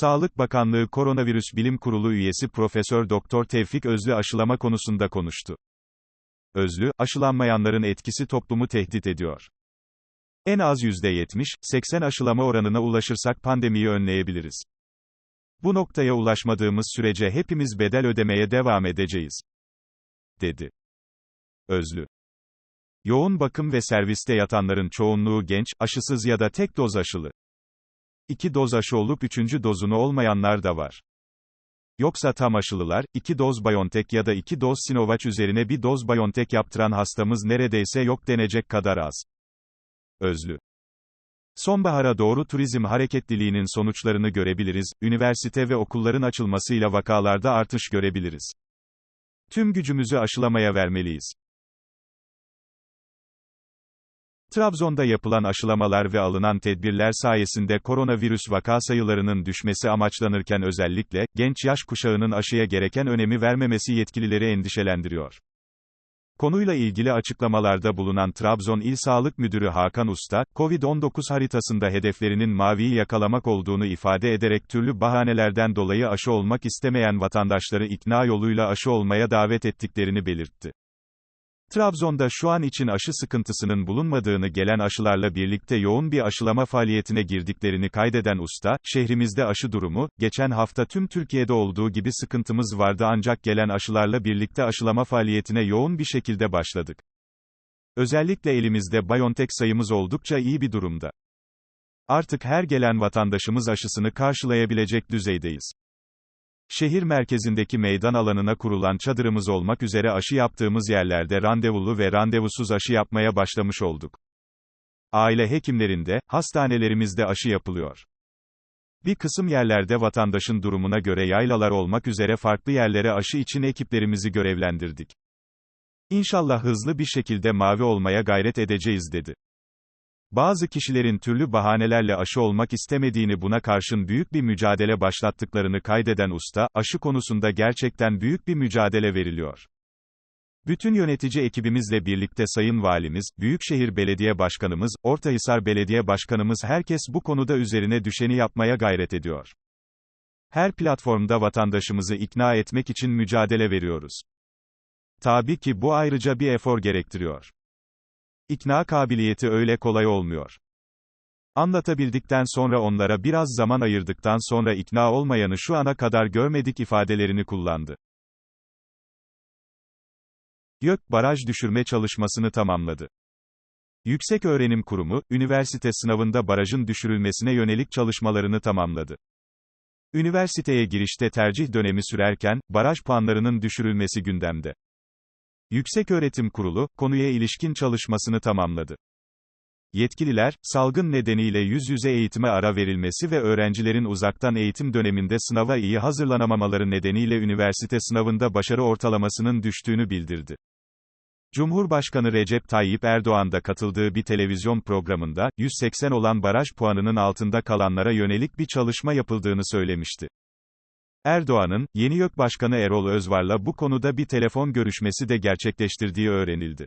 Sağlık Bakanlığı Koronavirüs Bilim Kurulu üyesi Profesör Doktor Tevfik Özlü aşılama konusunda konuştu. Özlü, aşılanmayanların etkisi toplumu tehdit ediyor. En az %70-80 aşılama oranına ulaşırsak pandemiyi önleyebiliriz. Bu noktaya ulaşmadığımız sürece hepimiz bedel ödemeye devam edeceğiz. dedi. Özlü. Yoğun bakım ve serviste yatanların çoğunluğu genç, aşısız ya da tek doz aşılı. İki doz aşı olup üçüncü dozunu olmayanlar da var. Yoksa tam aşılılar, iki doz BioNTech ya da iki doz Sinovac üzerine bir doz BioNTech yaptıran hastamız neredeyse yok denecek kadar az. Özlü. Sonbahara doğru turizm hareketliliğinin sonuçlarını görebiliriz, üniversite ve okulların açılmasıyla vakalarda artış görebiliriz. Tüm gücümüzü aşılamaya vermeliyiz. Trabzon'da yapılan aşılamalar ve alınan tedbirler sayesinde koronavirüs vaka sayılarının düşmesi amaçlanırken özellikle, genç yaş kuşağının aşıya gereken önemi vermemesi yetkilileri endişelendiriyor. Konuyla ilgili açıklamalarda bulunan Trabzon İl Sağlık Müdürü Hakan Usta, COVID-19 haritasında hedeflerinin maviyi yakalamak olduğunu ifade ederek türlü bahanelerden dolayı aşı olmak istemeyen vatandaşları ikna yoluyla aşı olmaya davet ettiklerini belirtti. Trabzon'da şu an için aşı sıkıntısının bulunmadığını gelen aşılarla birlikte yoğun bir aşılama faaliyetine girdiklerini kaydeden usta, şehrimizde aşı durumu, geçen hafta tüm Türkiye'de olduğu gibi sıkıntımız vardı ancak gelen aşılarla birlikte aşılama faaliyetine yoğun bir şekilde başladık. Özellikle elimizde BioNTech sayımız oldukça iyi bir durumda. Artık her gelen vatandaşımız aşısını karşılayabilecek düzeydeyiz. Şehir merkezindeki meydan alanına kurulan çadırımız olmak üzere aşı yaptığımız yerlerde randevulu ve randevusuz aşı yapmaya başlamış olduk. Aile hekimlerinde, hastanelerimizde aşı yapılıyor. Bir kısım yerlerde vatandaşın durumuna göre yaylalar olmak üzere farklı yerlere aşı için ekiplerimizi görevlendirdik. İnşallah hızlı bir şekilde mavi olmaya gayret edeceğiz dedi. Bazı kişilerin türlü bahanelerle aşı olmak istemediğini buna karşın büyük bir mücadele başlattıklarını kaydeden usta, aşı konusunda gerçekten büyük bir mücadele veriliyor. Bütün yönetici ekibimizle birlikte Sayın Valimiz, Büyükşehir Belediye Başkanımız, Ortahisar Belediye Başkanımız herkes bu konuda üzerine düşeni yapmaya gayret ediyor. Her platformda vatandaşımızı ikna etmek için mücadele veriyoruz. Tabii ki bu ayrıca bir efor gerektiriyor. İkna kabiliyeti öyle kolay olmuyor. Anlatabildikten sonra onlara biraz zaman ayırdıktan sonra ikna olmayanı şu ana kadar görmedik ifadelerini kullandı. YÖK, baraj düşürme çalışmasını tamamladı. Yüksek Öğrenim Kurumu, üniversite sınavında barajın düşürülmesine yönelik çalışmalarını tamamladı. Üniversiteye girişte tercih dönemi sürerken, baraj puanlarının düşürülmesi gündemde. Yükseköğretim Kurulu, konuya ilişkin çalışmasını tamamladı. Yetkililer, salgın nedeniyle yüz yüze eğitime ara verilmesi ve öğrencilerin uzaktan eğitim döneminde sınava iyi hazırlanamamaları nedeniyle üniversite sınavında başarı ortalamasının düştüğünü bildirdi. Cumhurbaşkanı Recep Tayyip Erdoğan da katıldığı bir televizyon programında, 180 olan baraj puanının altında kalanlara yönelik bir çalışma yapıldığını söylemişti. Erdoğan'ın, yeni YÖK Başkanı Erol Özvar'la bu konuda bir telefon görüşmesi de gerçekleştirdiği öğrenildi.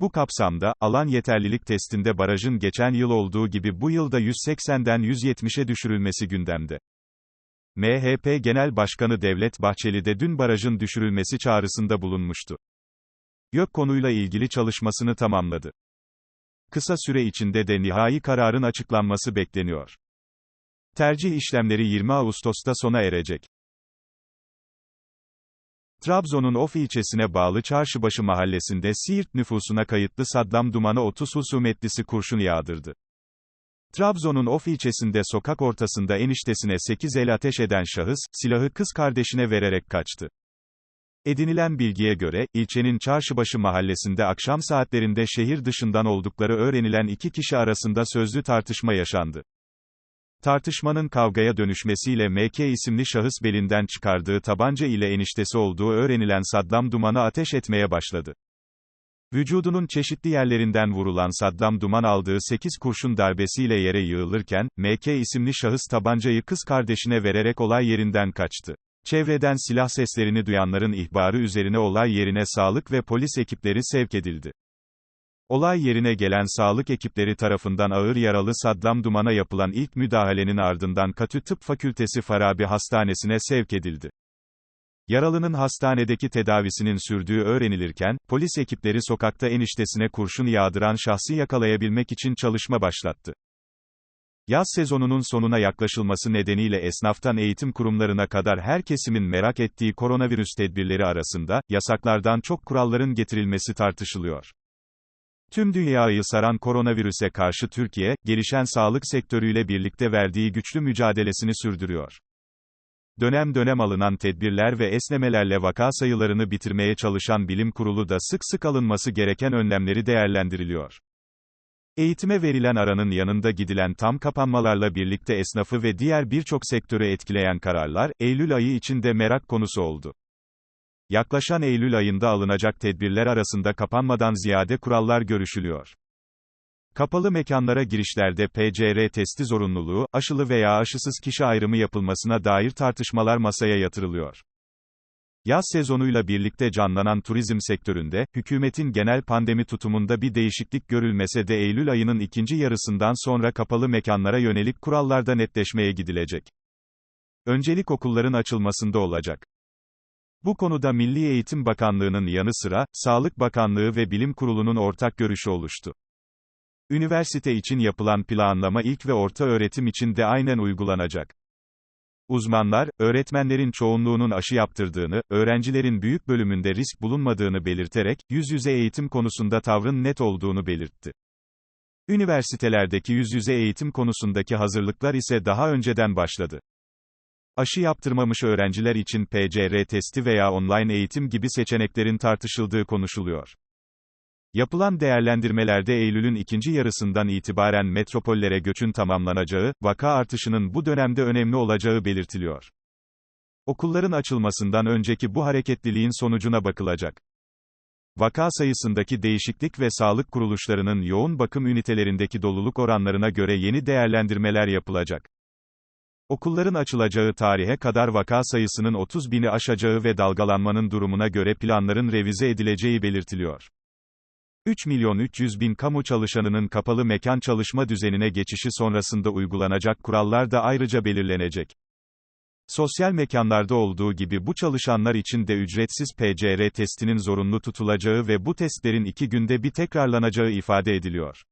Bu kapsamda, alan yeterlilik testinde barajın geçen yıl olduğu gibi bu yılda 180'den 170'e düşürülmesi gündemde. MHP Genel Başkanı Devlet Bahçeli de dün barajın düşürülmesi çağrısında bulunmuştu. YÖK konuyla ilgili çalışmasını tamamladı. Kısa süre içinde de nihai kararın açıklanması bekleniyor. Tercih işlemleri 20 Ağustos'ta sona erecek. Trabzon'un Of ilçesine bağlı Çarşıbaşı mahallesinde Siirt nüfusuna kayıtlı Saddam Duman'a 30 husumetlisi kurşun yağdırdı. Trabzon'un Of ilçesinde sokak ortasında eniştesine 8 el ateş eden şahıs, silahı kız kardeşine vererek kaçtı. Edinilen bilgiye göre, ilçenin Çarşıbaşı mahallesinde akşam saatlerinde şehir dışından oldukları öğrenilen iki kişi arasında sözlü tartışma yaşandı. Tartışmanın kavgaya dönüşmesiyle MK isimli şahıs belinden çıkardığı tabanca ile eniştesi olduğu öğrenilen Saddam Duman'a ateş etmeye başladı. Vücudunun çeşitli yerlerinden vurulan Saddam Duman aldığı 8 kurşun darbesiyle yere yığılırken, MK isimli şahıs tabancayı kız kardeşine vererek olay yerinden kaçtı. Çevreden silah seslerini duyanların ihbarı üzerine olay yerine sağlık ve polis ekipleri sevk edildi. Olay yerine gelen sağlık ekipleri tarafından ağır yaralı Saddam Duman'a yapılan ilk müdahalenin ardından Katü Tıp Fakültesi Farabi Hastanesi'ne sevk edildi. Yaralının hastanedeki tedavisinin sürdüğü öğrenilirken, polis ekipleri sokakta eniştesine kurşun yağdıran şahsı yakalayabilmek için çalışma başlattı. Yaz sezonunun sonuna yaklaşılması nedeniyle esnaftan eğitim kurumlarına kadar her kesimin merak ettiği koronavirüs tedbirleri arasında, yasaklardan çok kuralların getirilmesi tartışılıyor. Tüm dünyayı saran koronavirüse karşı Türkiye, gelişen sağlık sektörüyle birlikte verdiği güçlü mücadelesini sürdürüyor. Dönem dönem alınan tedbirler ve esnemelerle vaka sayılarını bitirmeye çalışan bilim kurulu da sık sık alınması gereken önlemleri değerlendiriliyor. Eğitime verilen aranın yanında gidilen tam kapanmalarla birlikte esnafı ve diğer birçok sektörü etkileyen kararlar, Eylül ayı içinde merak konusu oldu. Yaklaşan Eylül ayında alınacak tedbirler arasında kapanmadan ziyade kurallar görüşülüyor. Kapalı mekanlara girişlerde PCR testi zorunluluğu, aşılı veya aşısız kişi ayrımı yapılmasına dair tartışmalar masaya yatırılıyor. Yaz sezonuyla birlikte canlanan turizm sektöründe, hükümetin genel pandemi tutumunda bir değişiklik görülmese de Eylül ayının ikinci yarısından sonra kapalı mekanlara yönelik kurallarda netleşmeye gidilecek. Öncelik okulların açılmasında olacak. Bu konuda Milli Eğitim Bakanlığı'nın yanı sıra, Sağlık Bakanlığı ve Bilim Kurulu'nun ortak görüşü oluştu. Üniversite için yapılan planlama ilk ve orta öğretim için de aynen uygulanacak. Uzmanlar, öğretmenlerin çoğunluğunun aşı yaptırdığını, öğrencilerin büyük bölümünde risk bulunmadığını belirterek, yüz yüze eğitim konusunda tavrın net olduğunu belirtti. Üniversitelerdeki yüz yüze eğitim konusundaki hazırlıklar ise daha önceden başladı. Aşı yaptırmamış öğrenciler için PCR testi veya online eğitim gibi seçeneklerin tartışıldığı konuşuluyor. Yapılan değerlendirmelerde Eylül'ün ikinci yarısından itibaren metropollere göçün tamamlanacağı, vaka artışının bu dönemde önemli olacağı belirtiliyor. Okulların açılmasından önceki bu hareketliliğin sonucuna bakılacak. Vaka sayısındaki değişiklik ve sağlık kuruluşlarının yoğun bakım ünitelerindeki doluluk oranlarına göre yeni değerlendirmeler yapılacak. Okulların açılacağı tarihe kadar vaka sayısının 30 bini aşacağı ve dalgalanmanın durumuna göre planların revize edileceği belirtiliyor. 3 milyon 300 bin kamu çalışanının kapalı mekan çalışma düzenine geçişi sonrasında uygulanacak kurallar da ayrıca belirlenecek. Sosyal mekanlarda olduğu gibi bu çalışanlar için de ücretsiz PCR testinin zorunlu tutulacağı ve bu testlerin iki günde bir tekrarlanacağı ifade ediliyor.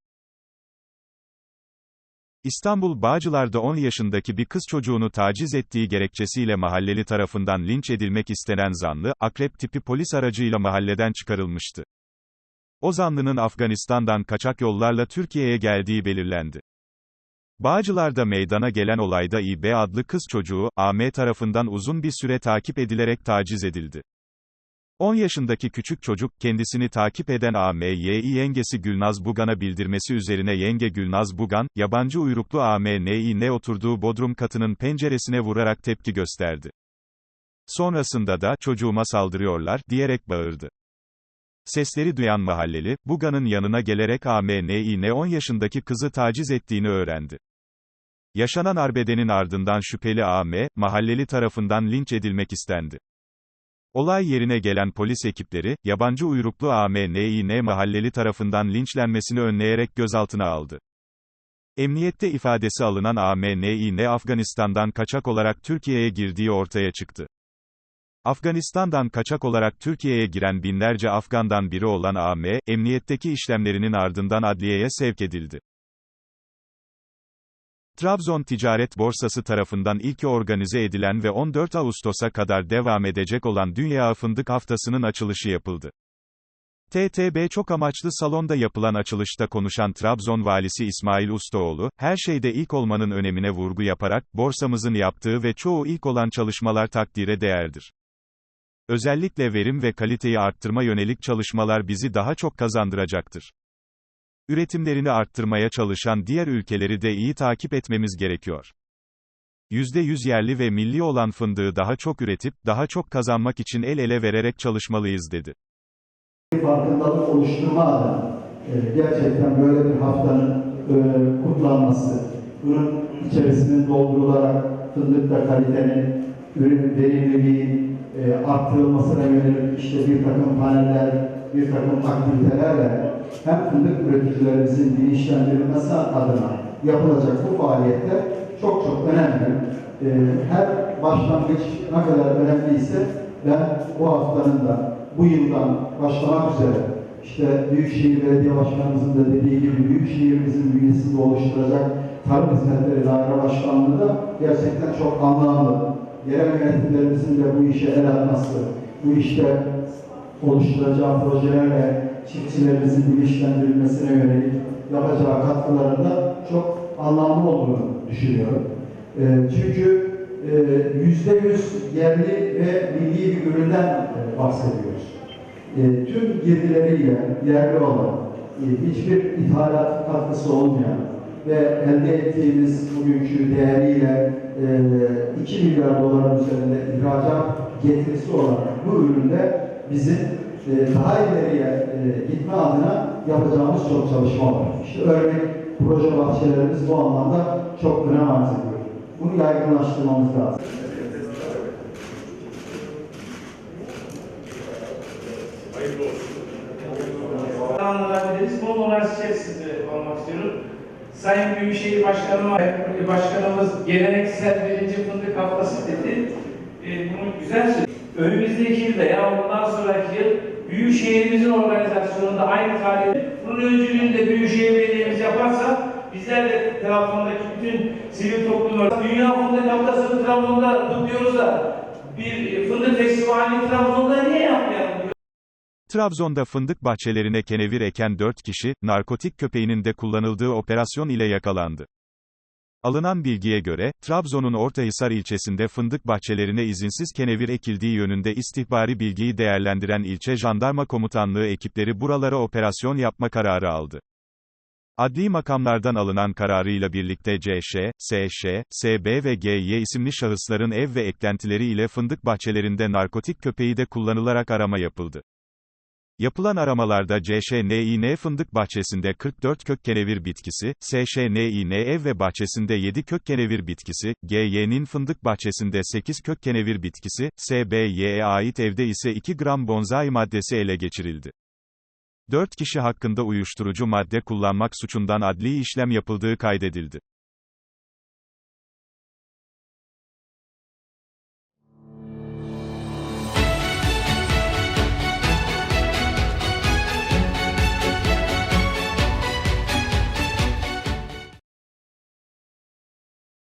İstanbul Bağcılar'da 10 yaşındaki bir kız çocuğunu taciz ettiği gerekçesiyle mahalleli tarafından linç edilmek istenen zanlı, akrep tipi polis aracıyla mahalleden çıkarılmıştı. O zanlının Afganistan'dan kaçak yollarla Türkiye'ye geldiği belirlendi. Bağcılar'da meydana gelen olayda İB adlı kız çocuğu, AM tarafından uzun bir süre takip edilerek taciz edildi. 10 yaşındaki küçük çocuk, kendisini takip eden AMYİ yengesi Gülnaz Bugan'a bildirmesi üzerine yenge Gülnaz Bugan, yabancı uyruklu AMNİ oturduğu bodrum katının penceresine vurarak tepki gösterdi. Sonrasında da, çocuğuma saldırıyorlar, diyerek bağırdı. Sesleri duyan mahalleli, Buga'nın yanına gelerek AMNİ'ne 10 yaşındaki kızı taciz ettiğini öğrendi. Yaşanan arbedenin ardından şüpheli AM, mahalleli tarafından linç edilmek istendi. Olay yerine gelen polis ekipleri, yabancı uyruklu AMNİN mahalleli tarafından linçlenmesini önleyerek gözaltına aldı. Emniyette ifadesi alınan AMNİN Afganistan'dan kaçak olarak Türkiye'ye girdiği ortaya çıktı. Afganistan'dan kaçak olarak Türkiye'ye giren binlerce Afgan'dan biri olan AM, emniyetteki işlemlerinin ardından adliyeye sevk edildi. Trabzon Ticaret Borsası tarafından ilk organize edilen ve 14 Ağustos'a kadar devam edecek olan Dünya Fındık Haftası'nın açılışı yapıldı. TTB çok amaçlı salonda yapılan açılışta konuşan Trabzon valisi İsmail Ustaoğlu, her şeyde ilk olmanın önemine vurgu yaparak, borsamızın yaptığı ve çoğu ilk olan çalışmalar takdire değerdir. Özellikle verim ve kaliteyi arttırma yönelik çalışmalar bizi daha çok kazandıracaktır. Üretimlerini arttırmaya çalışan diğer ülkeleri de iyi takip etmemiz gerekiyor. %100 yerli ve milli olan fındığı daha çok üretip, daha çok kazanmak için el ele vererek çalışmalıyız dedi. farkındalık oluşturma adına e, gerçekten böyle bir haftanın e, kutlanması, bunun içerisinin doldurularak fındıkta kalitenin, ürün verimliliğin e, arttırılmasına yönelik işte bir takım paneller, bir takım aktivitelerle hem fındık üreticilerimizin bilinçlendirilmesi adına yapılacak bu faaliyetler çok çok önemli. Ee, her başlangıç ne kadar önemliyse ben bu haftanın da bu yıldan başlamak üzere işte Büyükşehir Belediye Başkanımızın da dediği gibi Büyükşehirimizin bünyesinde oluşturacak Tarım Hizmetleri Daire Başkanlığı da gerçekten çok anlamlı. Yerel yönetimlerimizin de bu işe el atması, bu işte oluşturacağı projelerle çiftçilerimizin bilinçlendirilmesine yönelik yapacağı katkıların da çok anlamlı olduğunu düşünüyorum. Ee, çünkü e, yüzde yüz yerli ve milli bir üründen e, bahsediyoruz. E, tüm girdileriyle yerli olan, e, hiçbir ithalat katkısı olmayan ve elde ettiğimiz bugünkü değeriyle e, 2 milyar doların üzerinde ihracat getirisi olan bu üründe bizim e, daha ileriye e, gitme adına yapacağımız çok çalışma var. İşte örnek proje bahçelerimiz bu anlamda çok önem arz ediyor. Bunu yaygınlaştırmamız lazım. Anlatabiliriz. Bu uğraş içerisinde olmak istiyorum. Sayın Büyükşehir Başkanıma, Başkanımız geleneksel birinci fındık haftası dedi. E, bunu güzel söyledi. Önümüzdeki yıl veya ondan sonraki yıl Büyükşehirimizin organizasyonunda aynı faaliyet. Bunun öncülüğünü de Büyükşehir Belediye'miz yaparsa bizler de Trabzon'daki bütün sivil toplum Dünya Fındık Haftası'nı Trabzon'da kutluyoruz da bir fındık festivalini Trabzon'da niye yapmayalım? Trabzon'da fındık bahçelerine kenevir eken 4 kişi, narkotik köpeğinin de kullanıldığı operasyon ile yakalandı. Alınan bilgiye göre, Trabzon'un Ortahisar ilçesinde fındık bahçelerine izinsiz kenevir ekildiği yönünde istihbari bilgiyi değerlendiren ilçe jandarma komutanlığı ekipleri buralara operasyon yapma kararı aldı. Adli makamlardan alınan kararıyla birlikte CŞ, SŞ, SB ve GY isimli şahısların ev ve eklentileri ile fındık bahçelerinde narkotik köpeği de kullanılarak arama yapıldı. Yapılan aramalarda CŞNİN fındık bahçesinde 44 kök kenevir bitkisi, SŞNİN ev ve bahçesinde 7 kök kenevir bitkisi, GY'nin fındık bahçesinde 8 kök kenevir bitkisi, SBY'e ait evde ise 2 gram bonzai maddesi ele geçirildi. 4 kişi hakkında uyuşturucu madde kullanmak suçundan adli işlem yapıldığı kaydedildi.